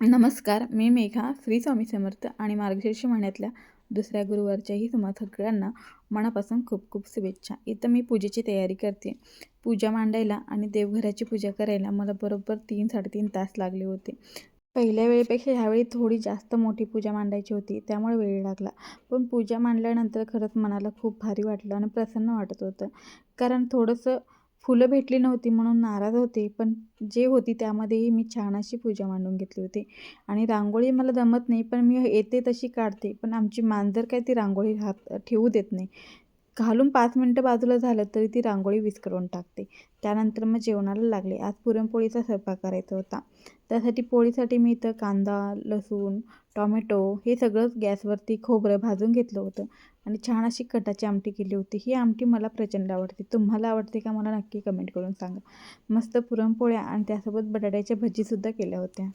नमस्कार मी मेघा श्री स्वामी समर्थ आणि मार्गशीर्ष महिन्यातल्या दुसऱ्या गुरुवारच्याही तुम्हा सगळ्यांना मनापासून खूप खूप शुभेच्छा. इथं मी पूजेची तयारी करते. पूजा मांडायला आणि देवघराची पूजा करायला मला बरोबर तीन साडेतीन तास लागले होते. पहिल्या वेळेपेक्षा ह्यावेळी थोडी जास्त मोठी पूजा मांडायची होती त्यामुळे वेळ लागला. पण पूजा मांडल्यानंतर खरंच मनाला खूप भारी वाटलं आणि प्रसन्न वाटत होतं. कारण थोडंसं फुलं भेटली नव्हती म्हणून नाराज होते पण जे होती त्यामध्येही मी छान अशी पूजा मांडून घेतली होती. आणि रांगोळी मला जमत नाही पण मी येते तशी काढते पण आमची मांजर काय ती रांगोळी राहत ठेवू देत नाही. घालून पाच मिनटं बाजूला झालं तरी ती रांगोळी विस्करून टाकते. त्यानंतर मग जेवणाला लागले. आज पुरणपोळीचा स्वयंपाक करायचा होता. त्यासाठी पोळीसाठी मी इथं कांदा लसूण टॉमॅटो हे सगळंच गॅसवरती खोबरं भाजून घेतलं होतं. आणि छान अशी कटाची आमटी केली होती. ही आमटी मला प्रचंड आवडते. तुम्हाला आवडते का मला नक्की कमेंट करून सांगा. मस्त पुरणपोळ्या आणि त्यासोबत बटाट्याच्या भजीसुद्धा केल्या होत्या.